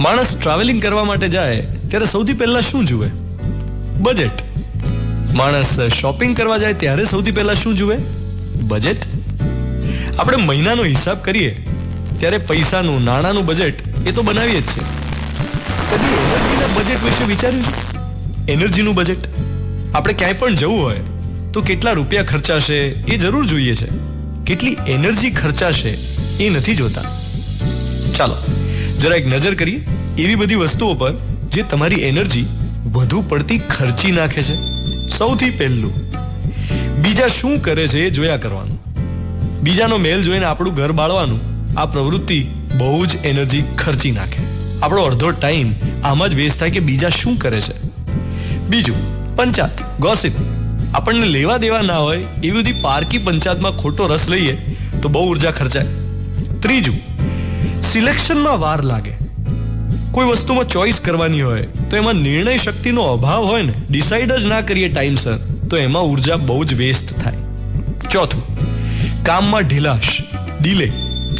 માણસ ટ્રાવેલિંગ કરવા માટે જાય, ત્યારે સૌથી પહેલા શું જુએ? બજેટ માણસ શોપિંગ કરવા જાય, ત્યારે સૌથી પહેલા શું જુએ? બજેટ આપણે મહિનાનો હિસાબ કરીએ, ત્યારે પૈસાનું, નાણાંનું બજેટ એ તો બનાવીએ જ છે કદી એનર્જીના બજેટ વિશે વિચાર્યું છે? એનર્જીનું બજેટ આપણે ક્યાંય પણ જવું હોય, તો કેટલા રૂપિયા ખર્ચાશે એ જરૂર જોઈએ છે. કેટલી એનર્જી ખર્ચાશે એ નથી જોતા. ચાલો. જરા એક નજર કરીએ. એવી બધી વસ્તુઓ પર જે તમારી એનર્જી વધુ પડતી ખર્ચી નાખે છે. સૌથી પહેલું, બીજા શું કરે છે એ જોયા કરવાનું. બીજાનો મેલ જોઈને આપણું ઘર બાળવાનું, આ પ્રવૃત્તિ બહુ જ એનર્જી ખર્ચી નાખે. આપણો અડધો ટાઈમ આમાં જ વેસ્ટ થાય કે બીજા શું કરે છે. બીજું પંચાત ગોસિપ. આપણને લેવા દેવા ના હોય એવી બધી પારકી પંચાયતમાં ખોટો રસ લઈએ તો બહુ ઊર્જા ખર્ચાય. ત્રીજું સિલેક્શનમાં વાર લાગે. કોઈ વસ્તુમાં ચોઈસ કરવાની હોય, તો એમાં નિર્ણય શક્તિનો અભાવ હોય ને ડિસાઈડ જ ના કરીએ ટાઈમસર તો એમાં ઊર્જા બહુ જ વેસ્ટ થાય. ચોથું, કામમાં ઢીલાશ ડીલે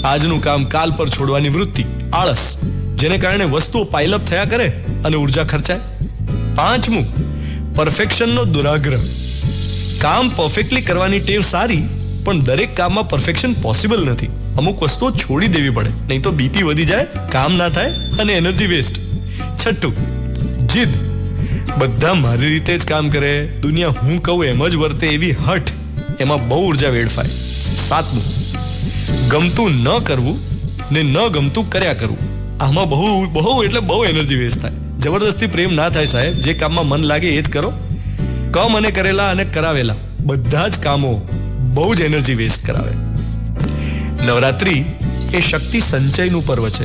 આજનું કામ કાલ પર છોડવાની વૃત્તિ, આળસ, જેને કારણે વસ્તુઓ પાઇલઅપ થયા કરે અને ઊર્જા ખર્ચાય. પાંચમું પરફેક્શનનો દુરાગ્રહ. કામ પરફેક્ટલી કરવાની ટેવ સારી પણ દરેક કામમાં પરફેક્શન પોસિબલ નથી. અમુક વસ્તુઓ છોડી દેવી પડે. નહીં તો બીપી વધી જાય, કામ ના થાય અને એનર્જી વેસ્ટ છઠ્ઠું, જીદ. બધા મારી રીતે જ કામ કરે. દુનિયા હું કહું એમ જ વર્તે એવી હઠ એમાં બહુ ઊર્જા વેડફાય. સાતમું, ગમતું ન કરવું ને ન ગમતું કર્યા કરવું. આમાં બહુ બહુ એટલે બહુ એનર્જી વેસ્ટ થાય. જબરદસ્તી પ્રેમ ના થાય સાહેબ. જે કામમાં મન લાગે એ જ કરો. કમ અને કરેલા અને કરાવેલા. બધા જ કામો બહુ જ એનર્જી વેસ્ટ કરાવે. નવરાત્રી એ શક્તિ સંચયનું પર્વ છે.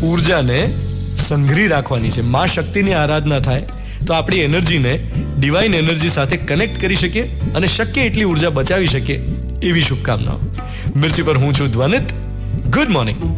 ઉર્જાને સંઘરી રાખવાની છે. મા શક્તિની આરાધના થાય તો આપણી એનર્જીને ડિવાઇન એનર્જી સાથે કનેક્ટ કરી શકીએ અને શક્ય એટલી ઊર્જા બચાવી શકીએ એવી શુભકામનાઓ. મિર્ચી પર હું છું ધ્વનિત. Good morning